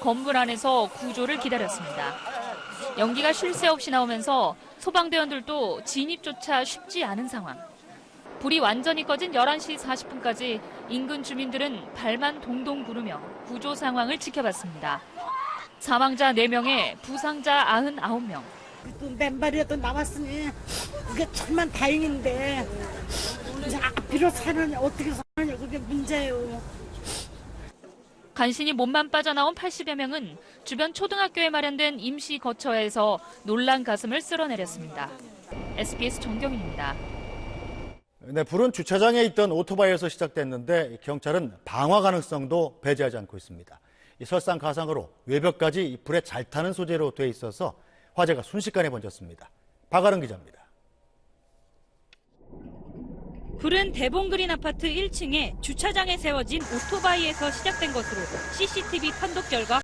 건물 안에서 구조를 기다렸습니다. 연기가 쉴 새 없이 나오면서 소방대원들도 진입조차 쉽지 않은 상황. 불이 완전히 꺼진 11시 40분까지 인근 주민들은 발만 동동 구르며 구조 상황을 지켜봤습니다. 사망자 4명에 부상자 99명. 또 맨발이라도 나왔으니 그게 정말 다행인데 앞으로 사느냐 어떻게 사느냐 그게 문제예요. 간신히 몸만 빠져나온 80여 명은 주변 초등학교에 마련된 임시 거처에서 놀란 가슴을 쓸어내렸습니다. SBS 정경인입니다. 네, 불은 주차장에 있던 오토바이에서 시작됐는데 경찰은 방화 가능성도 배제하지 않고 있습니다. 이 설상가상으로 외벽까지 이 불에 잘 타는 소재로 돼 있어서 화재가 순식간에 번졌습니다. 박아름 기자입니다. 불은 대봉그린 아파트 1층에 주차장에 세워진 오토바이에서 시작된 것으로 CCTV 판독 결과